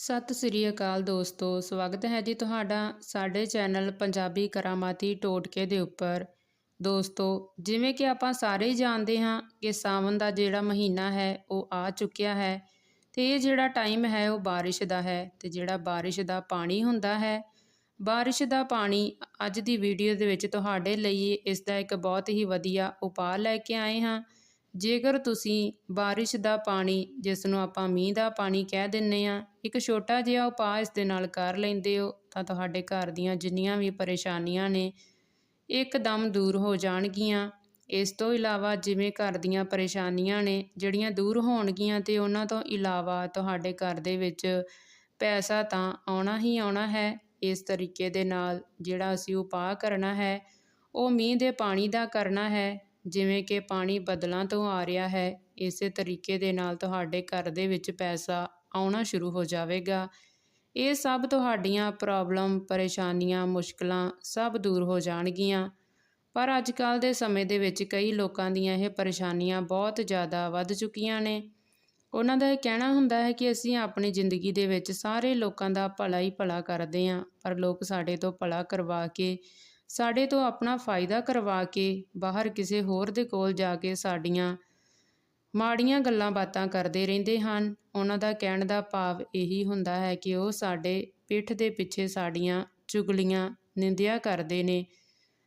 ਸਤਿ ਸ੍ਰੀ ਅਕਾਲ ਦੋਸਤੋ, ਸਵਾਗਤ ਹੈ ਜੀ ਤੁਹਾਡਾ ਸਾਡੇ ਚੈਨਲ ਪੰਜਾਬੀ ਕਰਾਮਾਤੀ ਟੋਟਕੇ ਦੇ ਉੱਪਰ। ਦੋਸਤੋ, ਜਿਵੇਂ ਕਿ ਆਪਾਂ ਸਾਰੇ ਹੀ ਜਾਣਦੇ ਹਾਂ ਕਿ ਸਾਵਨ ਦਾ ਜਿਹੜਾ ਮਹੀਨਾ ਹੈ, ਉਹ ਆ ਚੁੱਕਿਆ ਹੈ ਤੇ ਇਹ ਜਿਹੜਾ ਟਾਈਮ ਹੈ, ਉਹ ਬਾਰਿਸ਼ ਦਾ ਹੈ ਤੇ ਜਿਹੜਾ ਬਾਰਿਸ਼ ਦਾ ਪਾਣੀ ਹੁੰਦਾ ਹੈ, ਬਾਰਿਸ਼ ਦਾ ਪਾਣੀ ਅੱਜ ਦੀ ਵੀਡੀਓ ਦੇ ਵਿੱਚ ਤੁਹਾਡੇ ਲਈ ਇਸ ਦਾ ਇੱਕ ਬਹੁਤ ਹੀ ਵਧੀਆ ਉਪਾਅ ਲੈ ਕੇ ਆਏ ਹਾਂ। ਜੇਕਰ ਤੁਸੀਂ ਬਾਰਿਸ਼ ਦਾ ਪਾਣੀ ਜਿਸ ਨੂੰ ਆਪਾਂ ਮੀਂਹ ਦਾ ਪਾਣੀ ਕਹਿ ਦਿੰਨੇ ਆ ਇੱਕ ਛੋਟਾ ਜਿਹਾ ਉਪਾਅ ਇਸ ਦੇ ਨਾਲ ਕਰ ਲੈਂਦੇ ਹੋ, ਤਾਂ ਤੁਹਾਡੇ ਘਰ ਦੀਆਂ ਜਿੰਨੀਆਂ ਵੀ ਪਰੇਸ਼ਾਨੀਆਂ ਨੇ, ਇੱਕਦਮ ਦੂਰ ਹੋ ਜਾਣਗੀਆਂ। ਇਸ ਤੋਂ ਇਲਾਵਾ ਜਿਵੇਂ ਘਰ ਦੀਆਂ ਪਰੇਸ਼ਾਨੀਆਂ ਨੇ, ਜਿਹੜੀਆਂ ਦੂਰ ਹੋਣਗੀਆਂ ਤੇ ਉਹਨਾਂ ਤੋਂ ਇਲਾਵਾ ਤੁਹਾਡੇ ਘਰ ਦੇ ਵਿੱਚ ਪੈਸਾ ਤਾਂ ਆਉਣਾ ਹੀ ਆਉਣਾ ਹੈ। ਇਸ ਤਰੀਕੇ ਦੇ ਨਾਲ ਜਿਹੜਾ ਅਸੀਂ ਉਪਾਅ ਕਰਨਾ ਹੈ, ਉਹ ਮੀਂਹ ਦੇ ਪਾਣੀ ਦਾ ਕਰਨਾ ਹੈ। ਜਿਵੇਂ ਕਿ ਪਾਣੀ ਬਦਲਾਂ ਤੋਂ ਆ ਰਿਹਾ ਹੈ, ਇਸੇ ਤਰੀਕੇ ਦੇ ਨਾਲ ਤੁਹਾਡੇ ਘਰ ਦੇ ਵਿੱਚ ਪੈਸਾ ਆਉਣਾ ਸ਼ੁਰੂ ਹੋ ਜਾਵੇਗਾ। ਇਹ ਸਭ ਤੁਹਾਡੀਆਂ ਪ੍ਰੋਬਲਮ ਪਰੇਸ਼ਾਨੀਆਂ, ਮੁਸ਼ਕਲਾਂ ਸਭ ਦੂਰ ਹੋ ਜਾਣਗੀਆਂ। ਪਰ ਅੱਜ ਕੱਲ ਦੇ ਸਮੇਂ ਦੇ ਵਿੱਚ ਕਈ ਲੋਕਾਂ ਦੀਆਂ ਇਹ ਪਰੇਸ਼ਾਨੀਆਂ ਬਹੁਤ ਜ਼ਿਆਦਾ ਵੱਧ ਚੁੱਕੀਆਂ ਨੇ। ਉਹਨਾਂ ਦਾ ਇਹ ਕਹਿਣਾ ਹੁੰਦਾ ਹੈ ਕਿ ਅਸੀਂ ਆਪਣੀ ਜ਼ਿੰਦਗੀ ਦੇ ਵਿੱਚ ਸਾਰੇ ਲੋਕਾਂ ਦਾ ਭਲਾ ਹੀ ਭਲਾ ਕਰਦੇ ਹਾਂ, ਪਰ ਲੋਕ ਸਾਡੇ ਤੋਂ ਭਲਾ ਕਰਵਾ ਕੇ ਸਾਡੇ ਤੋਂ ਆਪਣਾ ਫਾਇਦਾ ਕਰਵਾ ਕੇ ਬਾਹਰ ਕਿਸੇ ਹੋਰ ਦੇ ਕੋਲ ਜਾ ਕੇ ਸਾਡੀਆਂ ਮਾੜੀਆਂ ਗੱਲਾਂ ਬਾਤਾਂ ਕਰਦੇ ਰਹਿੰਦੇ ਹਨ। ਉਹਨਾਂ ਦਾ ਕਹਿਣ ਦਾ ਭਾਵ ਇਹੀ ਹੁੰਦਾ ਹੈ ਕਿ ਉਹ ਸਾਡੇ ਪਿੱਠ ਦੇ ਪਿੱਛੇ ਸਾਡੀਆਂ ਚੁਗਲੀਆਂ ਨਿੰਦਿਆ ਕਰਦੇ ਨੇ।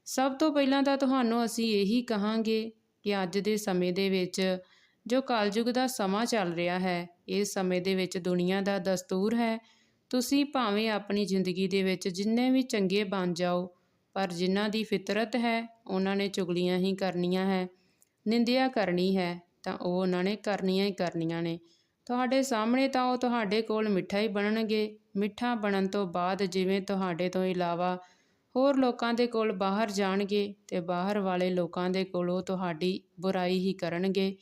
ਸਭ ਤੋਂ ਪਹਿਲਾਂ ਤਾਂ ਤੁਹਾਨੂੰ ਅਸੀਂ ਇਹੀ ਕਹਾਂਗੇ ਕਿ ਅੱਜ ਦੇ ਸਮੇਂ ਦੇ ਵਿੱਚ ਜੋ ਕਲਯੁਗ ਦਾ ਸਮਾਂ ਚੱਲ ਰਿਹਾ ਹੈ, ਇਸ ਸਮੇਂ ਦੇ ਵਿੱਚ ਦੁਨੀਆ ਦਾ ਦਸਤੂਰ ਹੈ। ਤੁਸੀਂ ਭਾਵੇਂ ਆਪਣੀ ਜ਼ਿੰਦਗੀ ਦੇ ਵਿੱਚ ਜਿੰਨੇ ਵੀ ਚੰਗੇ ਬਣ ਜਾਓ ਪਰ ਜਿਨ੍ਹਾਂ ਦੀ ਫਿਤਰਤ ਹੈ, ਉਹਨਾਂ ਨੇ ਚੁਗਲੀਆਂ ਹੀ ਕਰਨੀਆਂ ਹੈ। ਨਿੰਦਿਆ ਕਰਨੀ ਹੈ ਤਾਂ ਉਹ ਉਹਨਾਂ ਨੇ ਕਰਨੀਆਂ ਹੀ ਕਰਨੀਆਂ ਨੇ। ਤੁਹਾਡੇ ਸਾਹਮਣੇ ਤਾਂ ਉਹ ਤੁਹਾਡੇ ਕੋਲ ਮਿੱਠਾ ਹੀ ਬਣਨਗੇ। ਮਿੱਠਾ ਬਣਨ ਤੋਂ ਬਾਅਦ ਜਿਵੇਂ ਤੁਹਾਡੇ ਤੋਂ ਇਲਾਵਾ ਹੋਰ ਲੋਕਾਂ ਦੇ ਕੋਲ ਬਾਹਰ ਜਾਣਗੇ ਤੇ ਬਾਹਰ ਵਾਲੇ ਲੋਕਾਂ ਦੇ ਕੋਲ ਉਹ ਤੁਹਾਡੀ ਬੁਰਾਈ ਹੀ ਕਰਨਗੇ।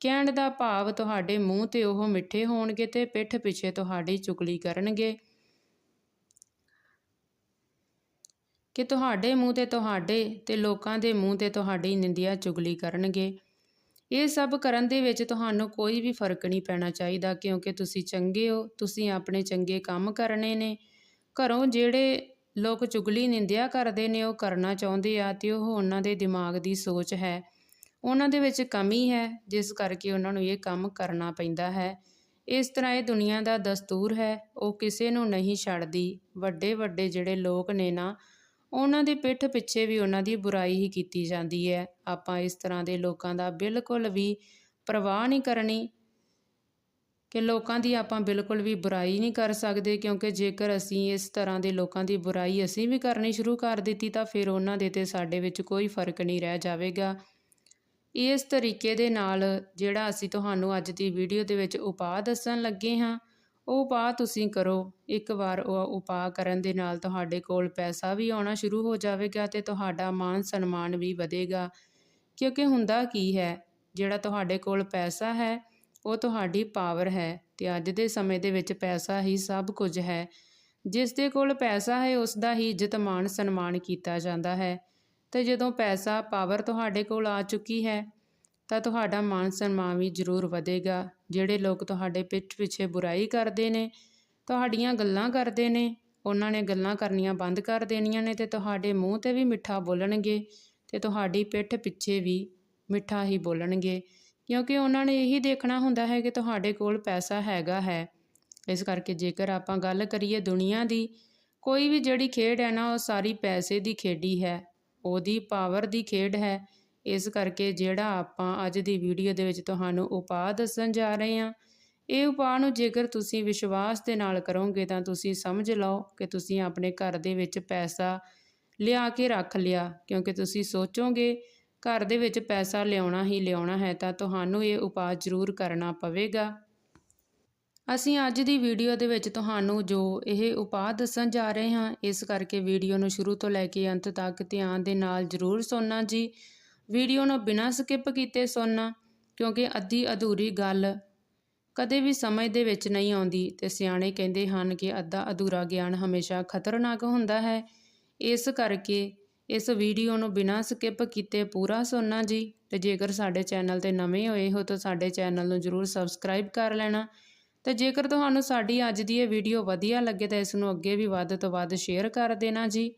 ਕਹਿਣ ਦਾ ਭਾਵ ਤੁਹਾਡੇ ਮੂੰਹ ਤੇ ਉਹ ਮਿੱਠੇ ਹੋਣਗੇ ਤੇ ਪਿੱਠ ਪਿੱਛੇ ਤੁਹਾਡੀ ਚੁਗਲੀ ਕਰਨਗੇ। ਕਿ ਤੁਹਾਡੇ ਮੂੰਹ ਤੇ ਤੁਹਾਡੇ ਤੇ ਲੋਕਾਂ ਦੇ ਮੂੰਹ ਤੇ ਤੁਹਾਡੀ ਨਿੰਦਿਆ ਚੁਗਲੀ ਕਰਨਗੇ। ਇਹ ਸਭ ਕਰਨ ਦੇ ਵਿੱਚ ਤੁਹਾਨੂੰ ਕੋਈ ਵੀ ਫ਼ਰਕ ਨਹੀਂ ਪੈਣਾ ਚਾਹੀਦਾ, ਕਿਉਂਕਿ ਤੁਸੀਂ ਚੰਗੇ ਹੋ, ਤੁਸੀਂ ਆਪਣੇ ਚੰਗੇ ਕੰਮ ਕਰਨੇ ਨੇ। ਘਰੋਂ ਜਿਹੜੇ ਲੋਕ ਚੁਗਲੀ ਨਿੰਦਿਆ ਕਰਦੇ ਨੇ, ਉਹ ਕਰਨਾ ਚਾਹੁੰਦੇ ਆ ਤੇ ਉਹ ਉਹਨਾਂ ਦੇ ਦਿਮਾਗ ਦੀ ਸੋਚ ਹੈ। ਉਹਨਾਂ ਦੇ ਵਿੱਚ ਕਮੀ ਹੈ, ਜਿਸ ਕਰਕੇ ਉਹਨਾਂ ਨੂੰ ਇਹ ਕੰਮ ਕਰਨਾ ਪੈਂਦਾ ਹੈ। ਇਸ ਤਰ੍ਹਾਂ ਇਹ ਦੁਨੀਆ ਦਾ ਦਸਤੂਰ ਹੈ, ਉਹ ਕਿਸੇ ਨੂੰ ਨਹੀਂ ਛੱਡਦੀ। ਵੱਡੇ ਵੱਡੇ ਜਿਹੜੇ ਲੋਕ ਨੇ ਨਾ ਉਹਨਾਂ ਦੇ ਪਿੱਠ ਪਿੱਛੇ ਵੀ ਉਹਨਾਂ ਦੀ ਬੁਰਾਈ ਹੀ ਕੀਤੀ ਜਾਂਦੀ ਹੈ। ਆਪਾਂ ਇਸ ਤਰ੍ਹਾਂ ਦੇ ਲੋਕਾਂ ਦਾ ਬਿਲਕੁਲ ਵੀ ਪਰਵਾਹ ਨਹੀਂ ਕਰਨੀ ਕਿ ਲੋਕਾਂ ਦੀ ਆਪਾਂ ਬਿਲਕੁਲ ਵੀ ਬੁਰਾਈ ਨਹੀਂ ਕਰ ਸਕਦੇ, ਕਿਉਂਕਿ ਜੇਕਰ ਅਸੀਂ ਇਸ ਤਰ੍ਹਾਂ ਦੇ ਲੋਕਾਂ ਦੀ ਬੁਰਾਈ ਅਸੀਂ ਵੀ ਕਰਨੀ ਸ਼ੁਰੂ ਕਰ ਦਿੱਤੀ, ਤਾਂ ਫਿਰ ਉਹਨਾਂ ਦੇ ਤੇ ਸਾਡੇ ਵਿੱਚ ਕੋਈ ਫ਼ਰਕ ਨਹੀਂ ਰਹਿ ਜਾਵੇਗਾ। ਇਸ ਤਰੀਕੇ ਦੇ ਨਾਲ ਜਿਹੜਾ ਅਸੀਂ ਤੁਹਾਨੂੰ ਅੱਜ ਦੀ ਵੀਡੀਓ ਦੇ ਵਿੱਚ ਉਪਾਅ ਦੱਸਣ ਲੱਗੇ ਹਾਂ ਉਹ ਉਪਾਅ ਤੁਸੀਂ ਕਰੋ। ਇੱਕ ਵਾਰ ਉਹ ਉਪਾਅ ਕਰਨ ਦੇ ਨਾਲ ਤੁਹਾਡੇ ਕੋਲ ਪੈਸਾ ਵੀ ਆਉਣਾ ਸ਼ੁਰੂ ਹੋ ਜਾਵੇਗਾ ਤੇ ਤੁਹਾਡਾ ਮਾਨ ਸਨਮਾਨ ਵੀ ਵਧੇਗਾ। ਕਿਉਂਕਿ ਹੁੰਦਾ ਕੀ ਹੈ, ਜਿਹੜਾ ਤੁਹਾਡੇ ਕੋਲ ਪੈਸਾ ਹੈ, ਉਹ ਤੁਹਾਡੀ ਪਾਵਰ ਹੈ ਤੇ ਅੱਜ ਦੇ ਸਮੇਂ ਦੇ ਵਿੱਚ ਪੈਸਾ ਹੀ ਸਭ ਕੁਝ ਹੈ। ਜਿਸ ਦੇ ਕੋਲ ਪੈਸਾ ਹੈ, ਉਸ ਦਾ ਹੀ ਇੱਜ਼ਤ ਮਾਨ ਸਨਮਾਨ ਕੀਤਾ ਜਾਂਦਾ ਹੈ। ਤੇ ਜਦੋਂ ਪੈਸਾ, ਪਾਵਰ ਤੁਹਾਡੇ ਕੋਲ ਆ ਚੁੱਕੀ ਹੈ ਤਾਂ ਤੁਹਾਡਾ ਮਾਨ ਸਨਮਾਨ ਵੀ ਜ਼ਰੂਰ ਵਧੇਗਾ। ਜਿਹੜੇ ਲੋਕ ਤੁਹਾਡੇ ਪਿੱਠ ਪਿੱਛੇ ਬੁਰਾਈ ਕਰਦੇ ਨੇ, ਤੁਹਾਡੀਆਂ ਗੱਲਾਂ ਕਰਦੇ ਨੇ, ਉਹਨਾਂ ਨੇ ਗੱਲਾਂ ਕਰਨੀਆਂ ਬੰਦ ਕਰ ਦੇਣੀਆਂ ਨੇ ਤੇ ਤੁਹਾਡੇ ਮੂੰਹ ਤੇ ਵੀ ਮਿੱਠਾ ਬੋਲਣਗੇ ਤੇ ਤੁਹਾਡੀ ਪਿੱਠ ਪਿੱਛੇ ਵੀ ਮਿੱਠਾ ਹੀ ਬੋਲਣਗੇ। ਕਿਉਂਕਿ ਉਹਨਾਂ ਨੇ ਇਹੀ ਦੇਖਣਾ ਹੁੰਦਾ ਹੈ ਕਿ ਤੁਹਾਡੇ ਕੋਲ ਪੈਸਾ ਹੈਗਾ ਹੈ। ਇਸ ਕਰਕੇ ਜੇਕਰ ਆਪਾਂ ਗੱਲ ਕਰੀਏ ਦੁਨੀਆ ਦੀ, ਕੋਈ ਵੀ ਜਿਹੜੀ ਖੇਡ ਹੈ ਨਾ, ਉਹ ਸਾਰੀ ਪੈਸੇ ਦੀ ਖੇਡੀ ਹੈ, ਉਹਦੀ ਪਾਵਰ ਦੀ ਖੇਡ ਹੈ। ਇਸ ਕਰਕੇ ਜਿਹੜਾ ਆਪਾਂ ਅੱਜ ਦੀ ਵੀਡੀਓ ਦੇ ਵਿੱਚ ਤੁਹਾਨੂੰ ਉਪਾਅ ਦੱਸਣ ਜਾ ਰਹੇ ਹਾਂ। ਇਹ ਉਪਾਅ ਨੂੰ ਜੇਕਰ ਤੁਸੀਂ ਵਿਸ਼ਵਾਸ ਦੇ ਨਾਲ ਕਰੋਗੇ ਤਾਂ ਤੁਸੀਂ ਸਮਝ ਲਓ ਕਿ ਤੁਸੀਂ ਆਪਣੇ ਘਰ ਦੇ ਵਿੱਚ ਪੈਸਾ ਲਿਆ ਕੇ ਰੱਖ ਲਿਆ, ਕਿਉਂਕਿ ਤੁਸੀਂ ਸੋਚੋਗੇ ਘਰ ਦੇ ਵਿੱਚ ਪੈਸਾ ਲਿਆਉਣਾ ਹੀ ਲਿਆਉਣਾ ਹੈ ਤਾਂ ਤੁਹਾਨੂੰ ਇਹ ਉਪਾਅ ਜ਼ਰੂਰ ਕਰਨਾ ਪਵੇਗਾ। ਅਸੀਂ ਅੱਜ ਦੀ ਵੀਡੀਓ ਦੇ ਵਿੱਚ ਤੁਹਾਨੂੰ ਜੋ ਇਹ ਉਪਾਅ ਦੱਸਣ ਜਾ ਰਹੇ ਹਾਂ, ਇਸ ਕਰਕੇ ਵੀਡੀਓ ਨੂੰ ਸ਼ੁਰੂ ਤੋਂ ਲੈ ਕੇ ਅੰਤ ਤੱਕ ਧਿਆਨ ਦੇ ਨਾਲ ਜ਼ਰੂਰ ਸੁਣਨਾ ਜੀ। ਵੀਡੀਓ ਨੂੰ ਬਿਨਾਂ ਸਕਿਪ ਕੀਤੇ ਸੁਣਨਾ ਕਿਉਂਕਿ ਅੱਧੀ ਅਧੂਰੀ ਗੱਲ ਕਦੇ ਵੀ ਸਮਝ ਦੇ ਵਿੱਚ ਨਹੀਂ ਆਉਂਦੀ ਤੇ ਸਿਆਣੇ ਕਹਿੰਦੇ ਹਨ ਕਿ ਅੱਧਾ ਅਧੂਰਾ ਗਿਆਨ ਹਮੇਸ਼ਾ ਖਤਰਨਾਕ ਹੁੰਦਾ ਹੈ। ਇਸ ਕਰਕੇ ਇਸ ਵੀਡੀਓ ਨੂੰ ਬਿਨਾਂ ਸਕਿਪ ਕੀਤੇ ਪੂਰਾ ਸੁਣਨਾ ਜੀ ਤੇ ਜੇਕਰ ਸਾਡੇ ਚੈਨਲ ਤੇ ਨਵੇਂ ਹੋਏ ਹੋ ਤਾਂ ਸਾਡੇ ਚੈਨਲ ਨੂੰ ਜਰੂਰ ਸਬਸਕ੍ਰਾਈਬ ਕਰ ਲੈਣਾ। ਤੇ ਜੇਕਰ ਤੁਹਾਨੂੰ ਸਾਡੀ ਅੱਜ ਦੀ ਇਹ ਵੀਡੀਓ ਵਧੀਆ ਲੱਗੇ ਤਾਂ ਇਸ ਨੂੰ ਅੱਗੇ ਵੀ ਵੱਧ ਤੋਂ ਵੱਧ ਸ਼ੇਅਰ ਕਰ ਦੇਣਾ ਜੀ।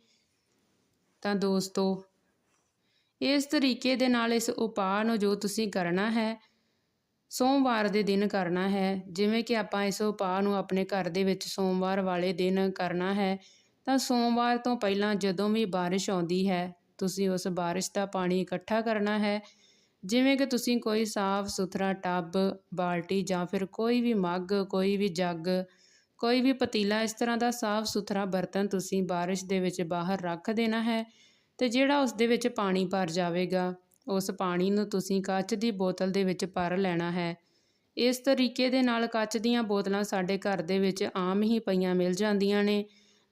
ਤਾਂ ਦੋਸਤੋ ਇਸ ਤਰੀਕੇ ਦੇ ਨਾਲ ਇਸ ਉਪਾਅ ਨੂੰ ਜੋ ਤੁਸੀਂ ਕਰਨਾ ਹੈ, ਸੋਮਵਾਰ ਦੇ ਦਿਨ ਕਰਨਾ ਹੈ, ਜਿਵੇਂ ਕਿ ਆਪਾਂ ਇਸ ਉਪਾਅ ਨੂੰ ਆਪਣੇ ਘਰ ਦੇ ਵਿੱਚ ਸੋਮਵਾਰ ਵਾਲੇ ਦਿਨ ਕਰਨਾ ਹੈ, ਤਾਂ ਸੋਮਵਾਰ ਤੋਂ ਪਹਿਲਾਂ ਜਦੋਂ ਵੀ ਬਾਰਿਸ਼ ਆਉਂਦੀ ਹੈ, ਤੁਸੀਂ ਉਸ ਬਾਰਿਸ਼ ਦਾ ਪਾਣੀ ਇਕੱਠਾ ਕਰਨਾ ਹੈ, ਜਿਵੇਂ ਕਿ ਤੁਸੀਂ ਕੋਈ ਸਾਫ਼ ਸੁਥਰਾ ਟੱਬ, ਬਾਲਟੀ ਜਾਂ ਫਿਰ ਕੋਈ ਵੀ ਮੱਗ, ਕੋਈ ਵੀ ਜੱਗ, ਕੋਈ ਵੀ ਪਤੀਲਾ, ਇਸ ਤਰ੍ਹਾਂ ਦਾ ਸਾਫ਼ ਸੁਥਰਾ ਬਰਤਨ ਤੁਸੀਂ ਬਾਰਿਸ਼ ਦੇ ਵਿੱਚ ਬਾਹਰ ਰੱਖ ਦੇਣਾ ਹੈ ਤੇ ਜਿਹੜਾ ਉਸ ਦੇ ਵਿੱਚ ਪਾਣੀ ਭਰ ਜਾਵੇਗਾ, ਉਸ ਪਾਣੀ ਨੂੰ ਤੁਸੀਂ ਕੱਚ ਦੀ ਬੋਤਲ ਦੇ ਵਿੱਚ ਭਰ ਲੈਣਾ ਹੈ। ਇਸ ਤਰੀਕੇ ਦੇ ਨਾਲ ਕੱਚ ਦੀਆਂ ਬੋਤਲਾਂ ਸਾਡੇ ਘਰ ਦੇ ਵਿੱਚ ਆਮ ਹੀ ਪਈਆਂ ਮਿਲ ਜਾਂਦੀਆਂ ਨੇ।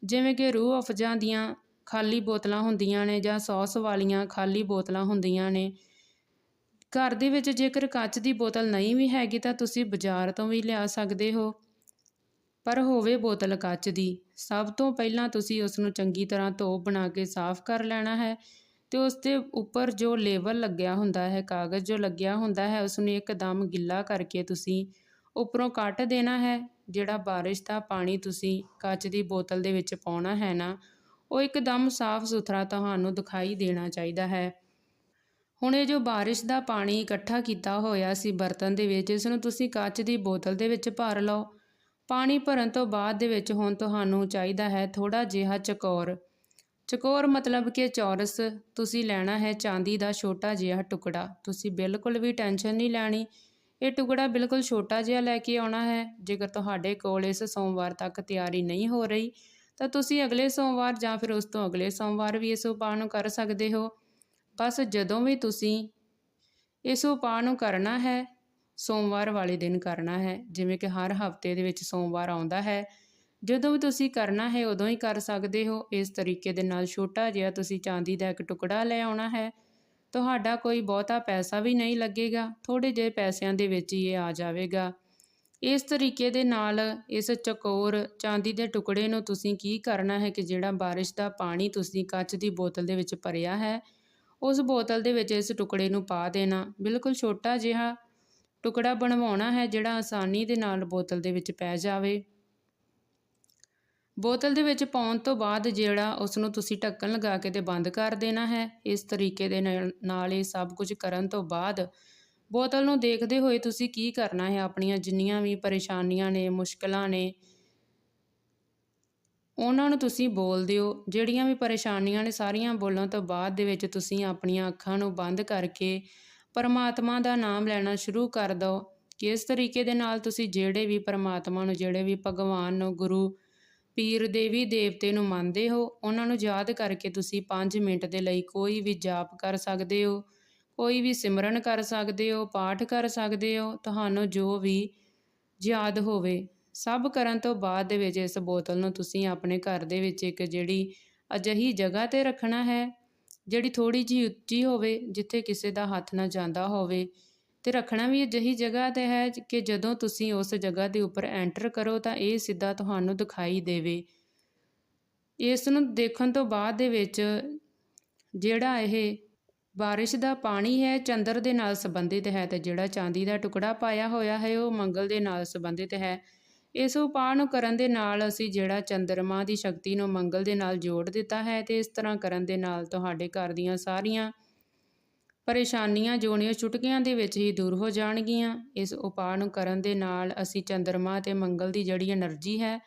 ਜਿਵੇਂ ਕਿ ਰੂਹ ਅਫਜ਼ਾਂ ਦੀਆਂ ਖਾਲੀ ਬੋਤਲਾਂ ਹੁੰਦੀਆਂ ਨੇ ਜਾਂ ਸੌਸ ਵਾਲੀਆਂ ਖਾਲੀ ਬੋਤਲਾਂ ਹੁੰਦੀਆਂ ਨੇ। ਘਰ ਦੇ ਵਿੱਚ ਜੇਕਰ ਕੱਚ ਦੀ ਬੋਤਲ ਨਹੀਂ ਵੀ ਹੈਗੀ ਤਾਂ ਤੁਸੀਂ ਬਾਜ਼ਾਰ ਤੋਂ ਵੀ ਲਿਆ ਸਕਦੇ ਹੋ। ਪਰ ਹੋਵੇ ਬੋਤਲ ਕੱਚ ਦੀ, ਸਭ ਤੋਂ ਪਹਿਲਾਂ ਤੁਸੀਂ ਉਸ ਨੂੰ ਚੰਗੀ ਤਰ੍ਹਾਂ ਧੋ ਬਣਾ ਕੇ ਸਾਫ਼ ਕਰ ਲੈਣਾ ਹੈ ਤੇ ਉਸ ਦੇ ਉੱਪਰ ਜੋ ਲੇਬਲ ਲੱਗਿਆ ਹੁੰਦਾ ਹੈ, ਕਾਗਜ਼ ਜੋ ਲੱਗਿਆ ਹੁੰਦਾ ਹੈ ਉਸ ਨੂੰ ਇੱਕਦਮ ਗਿੱਲਾ ਕਰਕੇ ਤੁਸੀਂ ਉੱਪਰੋਂ ਕੱਟ ਦੇਣਾ ਹੈ। ਜਿਹੜਾ ਬਾਰਿਸ਼ ਦਾ ਪਾਣੀ ਤੁਸੀਂ ਕੱਚ ਦੀ ਬੋਤਲ ਦੇ ਵਿੱਚ ਪਾਉਣਾ ਹੈ ਨਾ, ਉਹ ਇੱਕਦਮ ਸਾਫ਼ ਸੁਥਰਾ ਤੁਹਾਨੂੰ ਦਿਖਾਈ ਦੇਣਾ ਚਾਹੀਦਾ ਹੈ। ਹੁਣ ਇਹ ਜੋ ਬਾਰਿਸ਼ ਦਾ ਪਾਣੀ ਇਕੱਠਾ ਕੀਤਾ ਹੋਇਆ ਸੀ ਬਰਤਨ ਦੇ ਵਿੱਚ, ਇਸ ਨੂੰ ਤੁਸੀਂ ਕੱਚ ਦੀ ਬੋਤਲ ਦੇ ਵਿੱਚ ਭਰ ਲਓ। ਪਾਣੀ ਭਰਨ ਤੋਂ ਬਾਅਦ ਦੇ ਵਿੱਚ ਹੁਣ ਤੁਹਾਨੂੰ ਚਾਹੀਦਾ ਹੈ ਥੋੜਾ ਜਿਹਾ ਚਕੌਰ। ਚਕੋਰ ਮਤਲਬ ਕਿ ਚੌਰਸ। ਤੁਸੀਂ ਲੈਣਾ ਹੈ ਚਾਂਦੀ ਦਾ ਛੋਟਾ ਜਿਹਾ ਟੁਕੜਾ। ਤੁਸੀਂ ਬਿਲਕੁਲ ਵੀ ਟੈਨਸ਼ਨ ਨਹੀਂ ਲੈਣੀ। ਇਹ ਟੁਕੜਾ ਬਿਲਕੁਲ ਛੋਟਾ ਜਿਹਾ ਲੈ ਕੇ ਆਉਣਾ ਹੈ। ਜੇਕਰ ਤੁਹਾਡੇ ਕੋਲ ਇਸ ਸੋਮਵਾਰ ਤੱਕ ਤਿਆਰੀ ਨਹੀਂ ਹੋ ਰਹੀ, ਤਾਂ ਤੁਸੀਂ ਅਗਲੇ ਸੋਮਵਾਰ ਜਾਂ ਫਿਰ ਉਸ ਤੋਂ ਅਗਲੇ ਸੋਮਵਾਰ ਵੀ ਇਸ ਉਪਾਅ ਨੂੰ ਕਰ ਸਕਦੇ ਹੋ। ਬਸ ਜਦੋਂ ਵੀ ਤੁਸੀਂ ਇਸ ਉਪਾਅ ਨੂੰ ਕਰਨਾ ਹੈ ਸੋਮਵਾਰ ਵਾਲੇ ਦਿਨ ਕਰਨਾ ਹੈ। ਜਿਵੇਂ ਕਿ ਹਰ ਹਫ਼ਤੇ ਦੇ ਵਿੱਚ ਸੋਮਵਾਰ ਆਉਂਦਾ ਹੈ। ਜਦੋਂ ਵੀ ਤੁਸੀਂ ਕਰਨਾ ਹੈ, ਉਦੋਂ ਹੀ ਕਰ ਸਕਦੇ ਹੋ। ਇਸ ਤਰੀਕੇ ਦੇ ਨਾਲ ਛੋਟਾ ਜਿਹਾ ਤੁਸੀਂ ਚਾਂਦੀ ਦਾ ਇੱਕ ਟੁਕੜਾ ਲੈ ਆਉਣਾ ਹੈ। ਤੁਹਾਡਾ ਕੋਈ ਬਹੁਤਾ ਪੈਸਾ ਵੀ ਨਹੀਂ ਲੱਗੇਗਾ। ਥੋੜੇ ਜਿਹੇ ਪੈਸਿਆਂ ਦੇ ਵਿੱਚ ਹੀ ਇਹ ਆ ਜਾਵੇਗਾ। ਇਸ ਤਰੀਕੇ ਦੇ ਨਾਲ ਇਸ ਚਕੋਰ ਚਾਂਦੀ ਦੇ ਟੁਕੜੇ ਨੂੰ ਤੁਸੀਂ ਕੀ ਕਰਨਾ ਹੈ ਕਿ ਜਿਹੜਾ ਬਾਰਿਸ਼ ਦਾ ਪਾਣੀ ਤੁਸੀਂ ਕੱਚ ਦੀ ਬੋਤਲ ਦੇ ਵਿੱਚ ਭਰਿਆ ਹੈ, ਉਸ ਬੋਤਲ ਦੇ ਵਿੱਚ ਇਸ ਟੁਕੜੇ ਨੂੰ ਪਾ ਦੇਣਾ। ਬਿਲਕੁਲ ਛੋਟਾ ਜਿਹਾ ਟੁਕੜਾ ਬਣਵਾਉਣਾ ਹੈ ਜਿਹੜਾ ਆਸਾਨੀ ਦੇ ਨਾਲ ਬੋਤਲ ਦੇ ਵਿੱਚ ਪੈ ਜਾਵੇ। ਬੋਤਲ ਦੇ ਵਿੱਚ ਪਾਉਣ ਤੋਂ ਬਾਅਦ ਜਿਹੜਾ ਉਸ ਨੂੰ ਤੁਸੀਂ ਢੱਕਣ ਲਗਾ ਕੇ ਤੇ ਬੰਦ ਕਰ ਦੇਣਾ ਹੈ। ਇਸ ਤਰੀਕੇ ਦੇ ਨਾਲ ਇਹ ਸਭ ਕੁਝ ਕਰਨ ਤੋਂ ਬਾਅਦ ਬੋਤਲ ਨੂੰ ਦੇਖਦੇ ਹੋਏ ਤੁਸੀਂ ਕੀ ਕਰਨਾ ਹੈ? ਆਪਣੀਆਂ ਜਿੰਨੀਆਂ ਵੀ ਪਰੇਸ਼ਾਨੀਆਂ ਨੇ, ਮੁਸ਼ਕਲਾਂ ਨੇ, ਉਹਨਾਂ ਨੂੰ ਤੁਸੀਂ ਬੋਲ ਦਿਓ। ਜਿਹੜੀਆਂ ਵੀ ਪਰੇਸ਼ਾਨੀਆਂ ਨੇ ਸਾਰੀਆਂ ਬੋਲਣ ਤੋਂ ਬਾਅਦ ਦੇ ਵਿੱਚ ਤੁਸੀਂ ਆਪਣੀਆਂ ਅੱਖਾਂ ਨੂੰ ਬੰਦ ਕਰਕੇ ਪਰਮਾਤਮਾ ਦਾ ਨਾਮ ਲੈਣਾ ਸ਼ੁਰੂ ਕਰ ਦਿਓ। ਕਿ ਇਸ ਤਰੀਕੇ ਦੇ ਨਾਲ ਤੁਸੀਂ ਜਿਹੜੇ ਵੀ ਪਰਮਾਤਮਾ ਨੂੰ, ਜਿਹੜੇ ਵੀ ਭਗਵਾਨ ਨੂੰ, ਗੁਰੂ ਪੀਰ ਦੇਵੀ ਦੇਵਤੇ ਨੂੰ ਮੰਨਦੇ ਹੋ, ਉਹਨਾਂ ਨੂੰ ਯਾਦ ਕਰਕੇ ਤੁਸੀਂ 5 ਮਿੰਟ ਦੇ ਲਈ ਕੋਈ ਵੀ ਜਾਪ ਕਰ ਸਕਦੇ ਹੋ, ਕੋਈ ਵੀ ਸਿਮਰਨ ਕਰ ਸਕਦੇ ਹੋ, ਪਾਠ ਕਰ ਸਕਦੇ ਹੋ, ਤੁਹਾਨੂੰ ਜੋ ਵੀ ਯਾਦ ਹੋਵੇ, ਸਭ ਕਰਨ ਤੋਂ ਬਾਅਦ ਦੇ ਵਿੱਚ ਇਸ ਬੋਤਲ ਨੂੰ ਤੁਸੀਂ ਆਪਣੇ ਘਰ ਦੇ ਵਿੱਚ ਇੱਕ ਜਿਹੜੀ ਅਜਹੀ ਜਗ੍ਹਾ ਤੇ ਰੱਖਣਾ ਹੈ ਜਿਹੜੀ ਥੋੜੀ ਜੀ ਉੱਚੀ ਹੋਵੇ, ਜਿੱਥੇ ਕਿਸੇ ਦਾ ਹੱਥ ਨਾ ਜਾਂਦਾ ਹੋਵੇ, ਤੇ ਰੱਖਣਾ ਵੀ ਅਜਿਹੀ ਜਗ੍ਹਾ ਤੇ ਹੈ ਕਿ ਜਦੋਂ ਤੁਸੀਂ ਉਸ ਜਗ੍ਹਾ ਦੇ ਉੱਪਰ ਐਂਟਰ ਕਰੋ ਤਾਂ ਇਹ ਸਿੱਧਾ ਤੁਹਾਨੂੰ ਦਿਖਾਈ ਦੇਵੇ। ਇਸ ਨੂੰ ਦੇਖਣ ਤੋਂ ਬਾਅਦ ਦੇ ਵਿੱਚ ਜਿਹੜਾ ਇਹ ਬਾਰਿਸ਼ ਦਾ ਪਾਣੀ ਹੈ, ਚੰਦਰ ਦੇ ਨਾਲ ਸੰਬੰਧਿਤ ਹੈ ਤੇ ਜਿਹੜਾ ਚਾਂਦੀ ਦਾ ਟੁਕੜਾ ਪਾਇਆ ਹੋਇਆ ਹੈ, ਉਹ ਮੰਗਲ ਦੇ ਨਾਲ ਸੰਬੰਧਿਤ ਹੈ। ਇਸ ਉਪਾਅ ਨੂੰ ਕਰਨ ਦੇ ਨਾਲ ਅਸੀਂ ਜਿਹੜਾ ਚੰਦਰਮਾ ਦੀ ਸ਼ਕਤੀ ਨੂੰ ਮੰਗਲ ਦੇ ਨਾਲ ਜੋੜ ਦਿੱਤਾ ਹੈ ਤੇ ਇਸ ਤਰ੍ਹਾਂ ਕਰਨ ਦੇ ਨਾਲ ਤੁਹਾਡੇ ਘਰ ਦੀਆਂ ਸਾਰੀਆਂ ਪਰੇਸ਼ਾਨੀਆਂ, ਜੋਨੀਆਂ, ਚੁਟਕੀਆਂ ਦੇ ਵਿੱਚ ਹੀ ਦੂਰ ਹੋ ਜਾਣਗੀਆਂ। ਇਸ ਉਪਾਅ ਨੂੰ ਕਰਨ ਦੇ ਨਾਲ ਅਸੀਂ ਚੰਦਰਮਾ ਤੇ ਮੰਗਲ ਦੀ ਜਿਹੜੀ એનર્ਜੀ ਹੈ,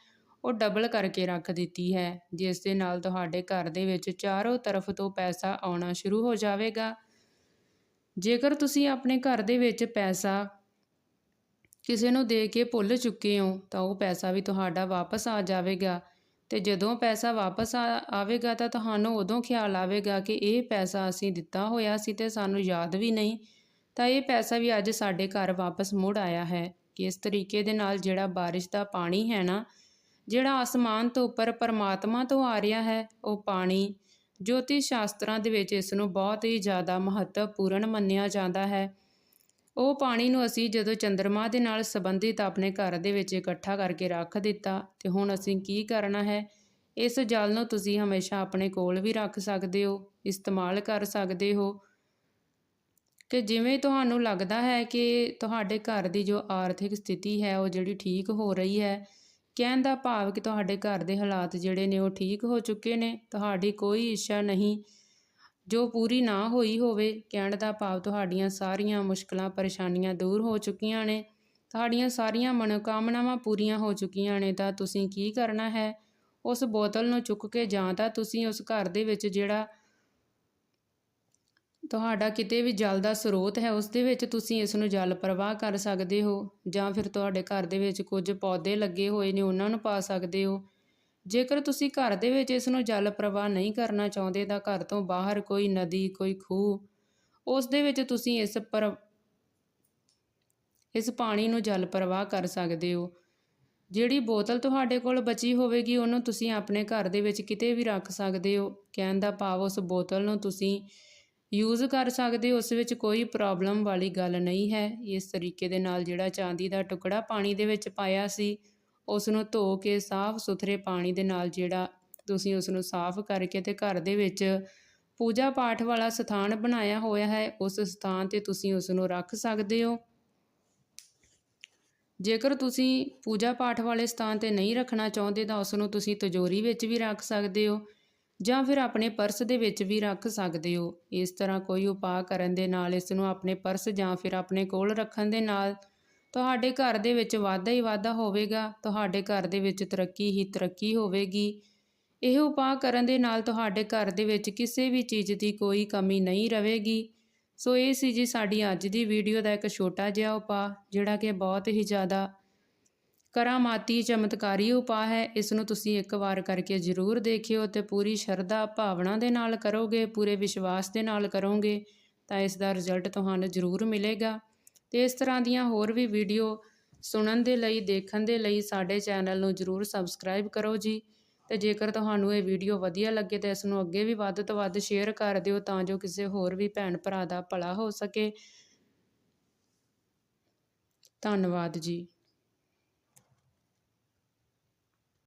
ਉਹ ਡਬਲ ਕਰਕੇ ਰੱਖ ਦਿੱਤੀ ਹੈ, ਜਿਸ ਦੇ ਨਾਲ ਤੁਹਾਡੇ ਘਰ ਦੇ ਵਿੱਚ ਚਾਰੋਂ ਤਰਫ ਤੋਂ ਪੈਸਾ ਆਉਣਾ ਸ਼ੁਰੂ ਹੋ ਜਾਵੇਗਾ। ਜੇਕਰ ਤੁਸੀਂ ਆਪਣੇ ਘਰ ਦੇ ਵਿੱਚ ਪੈਸਾ ਕਿਸੇ ਨੂੰ ਦੇ ਕੇ ਭੁੱਲ ਚੁੱਕੇ ਹੋ, ਤਾਂ ਉਹ ਪੈਸਾ ਵੀ ਤੁਹਾਡਾ ਵਾਪਸ ਆ ਜਾਵੇਗਾ। ਤੇ ਜਦੋਂ ਪੈਸਾ ਵਾਪਸ ਆਵੇਗਾ ਤਾਂ ਤੁਹਾਨੂੰ ਉਦੋਂ ਖਿਆਲ ਆਵੇਗਾ ਕਿ ਇਹ ਪੈਸਾ ਅਸੀਂ ਦਿੱਤਾ ਹੋਇਆ ਸੀ ਤੇ ਸਾਨੂੰ ਯਾਦ ਵੀ ਨਹੀਂ। ਤਾਂ ਇਹ ਪੈਸਾ ਵੀ ਅੱਜ ਸਾਡੇ ਘਰ ਵਾਪਸ ਮੁੜ ਆਇਆ ਹੈ ਕਿਸ ਤਰੀਕੇ ਦੇ ਨਾਲ ਜਿਹੜਾ ਬਾਰਿਸ਼ ਦਾ ਪਾਣੀ ਹੈ ਨਾ, ਜਿਹੜਾ ਆਸਮਾਨ ਤੋਂ ਉੱਪਰ ਪਰਮਾਤਮਾ ਤੋਂ ਆ ਰਿਹਾ ਹੈ, ਉਹ ਪਾਣੀ ਜੋਤਿਸ਼ ਸ਼ਾਸਤਰਾਂ ਦੇ ਵਿੱਚ ਇਸ ਨੂੰ ਬਹੁਤ ਹੀ ਜ਼ਿਆਦਾ ਮਹੱਤਵਪੂਰਨ ਮੰਨਿਆ ਜਾਂਦਾ ਹੈ। ਉਹ ਪਾਣੀ ਨੂੰ ਅਸੀਂ ਜਦੋਂ ਚੰ드ਰਮਾ ਦੇ ਨਾਲ ਸੰਬੰਧਿਤ ਆਪਣੇ ਘਰ ਦੇ ਵਿੱਚ ਇਕੱਠਾ ਕਰਕੇ ਰੱਖ ਦਿੱਤਾ ਤੇ ਹੁਣ ਅਸੀਂ ਕੀ ਕਰਨਾ ਹੈ? ਇਸ ਜਲ ਨੂੰ ਤੁਸੀਂ ਹਮੇਸ਼ਾ ਆਪਣੇ ਕੋਲ ਵੀ ਰੱਖ ਸਕਦੇ ਹੋ, ਇਸਤੇਮਾਲ ਕਰ ਸਕਦੇ ਹੋ। ਕਿ ਜਿਵੇਂ ਤੁਹਾਨੂੰ ਲੱਗਦਾ ਹੈ ਕਿ ਤੁਹਾਡੇ ਘਰ ਦੀ ਜੋ ਆਰਥਿਕ ਸਥਿਤੀ ਹੈ, ਉਹ ਜਿਹੜੀ ਠੀਕ ਹੋ ਰਹੀ ਹੈ, ਕਹਿਣ ਦਾ ਭਾਵ ਕਿ ਤੁਹਾਡੇ ਘਰ ਦੇ ਹਾਲਾਤ ਜਿਹੜੇ ਨੇ, ਉਹ ਠੀਕ ਹੋ ਚੁੱਕੇ ਨੇ। ਤੁਹਾਡੀ ਕੋਈ ਇੱਛਾ ਨਹੀਂ ਜੋ ਪੂਰੀ ਨਾ ਹੋਈ ਹੋਵੇ, ਕਹਿਣ ਦਾ ਭਾਵ ਤੁਹਾਡੀਆਂ ਸਾਰੀਆਂ ਮੁਸ਼ਕਲਾਂ, ਪਰੇਸ਼ਾਨੀਆਂ ਦੂਰ ਹੋ ਚੁੱਕੀਆਂ ਨੇ। ਤੁਹਾਡੀਆਂ ਸਾਰੀਆਂ ਮਨੋਕਾਮਨਾਵਾਂ ਪੂਰੀਆਂ ਹੋ ਚੁੱਕੀਆਂ ਨੇ, ਤਾਂ ਤੁਸੀਂ ਕੀ ਕਰਨਾ ਹੈ? ਉਸ ਬੋਤਲ ਨੂੰ ਚੁੱਕ ਕੇ ਜਾਂ ਤਾਂ ਤੁਸੀਂ ਉਸ ਘਰ ਦੇ ਵਿੱਚ ਜਿਹੜਾ ਤੁਹਾਡਾ ਕਿਤੇ ਵੀ ਜਲ ਦਾ ਸਰੋਤ ਹੈ, ਉਸ ਦੇ ਵਿੱਚ ਤੁਸੀਂ ਇਸ ਨੂੰ ਜਲ ਪ੍ਰਵਾਹ ਕਰ ਸਕਦੇ ਹੋ ਜਾਂ ਫਿਰ ਤੁਹਾਡੇ ਘਰ ਦੇ ਵਿੱਚ ਕੁਝ ਪੌਦੇ ਲੱਗੇ ਹੋਏ ਨੇ, ਉਹਨਾਂ ਨੂੰ ਪਾ ਸਕਦੇ ਹੋ। ਜੇਕਰ ਤੁਸੀਂ ਘਰ ਦੇ ਵਿੱਚ ਇਸ ਨੂੰ ਜਲ ਪ੍ਰਵਾਹ ਨਹੀਂ ਕਰਨਾ ਚਾਹੁੰਦੇ, ਤਾਂ ਘਰ ਤੋਂ ਬਾਹਰ ਕੋਈ ਨਦੀ, ਕੋਈ ਖੂਹ, ਉਸ ਦੇ ਵਿੱਚ ਤੁਸੀਂ ਇਸ ਪਰ, ਇਸ ਪਾਣੀ ਨੂੰ ਜਲ ਪ੍ਰਵਾਹ ਕਰ ਸਕਦੇ ਹੋ। ਜਿਹੜੀ ਬੋਤਲ ਤੁਹਾਡੇ ਕੋਲ ਬਚੀ ਹੋਵੇਗੀ, ਉਹਨੂੰ ਤੁਸੀਂ ਆਪਣੇ ਘਰ ਦੇ ਵਿੱਚ ਕਿਤੇ ਵੀ ਰੱਖ ਸਕਦੇ ਹੋ। ਕਹਿਣ ਦਾ ਭਾਵ, ਉਸ ਬੋਤਲ ਨੂੰ ਤੁਸੀਂ ਯੂਜ਼ ਕਰ ਸਕਦੇ ਹੋ। ਉਸ ਵਿੱਚ ਕੋਈ ਪ੍ਰੋਬਲਮ ਵਾਲੀ ਗੱਲ ਨਹੀਂ ਹੈ। ਇਸ ਤਰੀਕੇ ਦੇ ਨਾਲ ਜਿਹੜਾ ਚਾਂਦੀ ਦਾ ਟੁਕੜਾ ਪਾਣੀ ਦੇ ਵਿੱਚ ਪਾਇਆ ਸੀ ਉਸ ਨੂੰ ਧੋ ਕੇ ਸਾਫ਼ ਸੁਥਰੇ ਪਾਣੀ ਦੇ ਨਾਲ ਜਿਹੜਾ ਤੁਸੀਂ ਉਸ ਨੂੰ ਸਾਫ਼ ਕਰਕੇ ਤੇ ਘਰ ਦੇ ਵਿੱਚ ਪੂਜਾ ਪਾਠ ਵਾਲਾ ਸਥਾਨ ਬਣਾਇਆ ਹੋਇਆ ਹੈ, ਉਸ ਸਥਾਨ ਤੇ ਤੁਸੀਂ ਉਸ ਨੂੰ ਰੱਖ ਸਕਦੇ ਹੋ। ਜੇਕਰ ਤੁਸੀਂ ਪੂਜਾ ਪਾਠ ਵਾਲੇ ਸਥਾਨ ਤੇ ਨਹੀਂ ਰੱਖਣਾ ਚਾਹੁੰਦੇ ਤਾਂ ਉਸ ਨੂੰ ਤੁਸੀਂ ਤਜੋਰੀ ਵਿੱਚ ਵੀ ਰੱਖ ਸਕਦੇ ਹੋ, ਜਾਂ ਫਿਰ ਆਪਣੇ ਪਰਸ ਦੇ ਵਿੱਚ ਵੀ ਰੱਖ ਸਕਦੇ ਹੋ। ਇਸ ਤਰ੍ਹਾਂ ਕੋਈ ਉਪਾਅ ਕਰਨ ਦੇ ਨਾਲ ਇਸ ਨੂੰ ਆਪਣੇ ਪਰਸ ਜਾਂ ਫਿਰ ਆਪਣੇ ਕੋਲ ਰੱਖਣ ਦੇ ਨਾਲ ਤੁਹਾਡੇ ਘਰ ਦੇ ਵਿੱਚ ਵਾਧਾ ਹੀ ਵਾਧਾ ਹੋਵੇਗਾ, ਤੁਹਾਡੇ ਘਰ ਦੇ ਵਿੱਚ ਤਰੱਕੀ ਹੀ ਤਰੱਕੀ ਹੋਵੇਗੀ। ਇਹ ਉਪਾਅ ਕਰਨ ਦੇ ਨਾਲ ਤੁਹਾਡੇ ਘਰ ਦੇ ਵਿੱਚ ਕਿਸੇ ਵੀ ਚੀਜ਼ ਦੀ ਕੋਈ ਕਮੀ ਨਹੀਂ ਰਹੇਗੀ। ਸੋ ਇਹ ਸੀ ਜੀ ਸਾਡੀ ਅੱਜ ਦੀ ਵੀਡੀਓ ਦਾ ਇੱਕ ਛੋਟਾ ਜਿਹਾ ਉਪਾਅ, ਜਿਹੜਾ ਕਿ ਬਹੁਤ ਹੀ ਜ਼ਿਆਦਾ ਕਰਾਮਾਤੀ, ਚਮਤਕਾਰੀ ਉਪਾਅ ਹੈ। ਇਸ ਨੂੰ ਤੁਸੀਂ ਇੱਕ ਵਾਰ ਕਰਕੇ ਜ਼ਰੂਰ ਦੇਖਿਓ ਤੇ ਪੂਰੀ ਸ਼ਰਧਾ ਭਾਵਨਾ ਦੇ ਨਾਲ ਕਰੋਗੇ, ਪੂਰੇ ਵਿਸ਼ਵਾਸ ਦੇ ਨਾਲ ਕਰੋਗੇ, ਤਾਂ ਇਸ ਦਾ ਰਿਜ਼ਲਟ ਤੁਹਾਨੂੰ ਜ਼ਰੂਰ ਮਿਲੇਗਾ। ਤੇ ਇਸ ਤਰ੍ਹਾਂ ਦੀਆਂ ਹੋਰ ਵੀ ਵੀਡੀਓ ਸੁਣਨ ਦੇ ਲਈ, ਦੇਖਣ ਦੇ ਲਈ ਸਾਡੇ ਚੈਨਲ ਨੂੰ ਜ਼ਰੂਰ ਸਬਸਕ੍ਰਾਈਬ ਕਰੋ ਜੀ। ਤੇ ਜੇਕਰ ਤੁਹਾਨੂੰ ਇਹ ਵੀਡੀਓ ਵਧੀਆ ਲੱਗੇ ਤਾਂ ਇਸ ਨੂੰ ਅੱਗੇ ਵੀ ਵੱਧ ਤੋਂ ਵੱਧ ਸ਼ੇਅਰ ਕਰ ਦਿਓ ਤਾਂ ਜੋ ਕਿਸੇ ਹੋਰ ਵੀ ਭੈਣ ਭਰਾ ਦਾ ਭਲਾ ਹੋ ਸਕੇ। ਧੰਨਵਾਦ ਜੀ।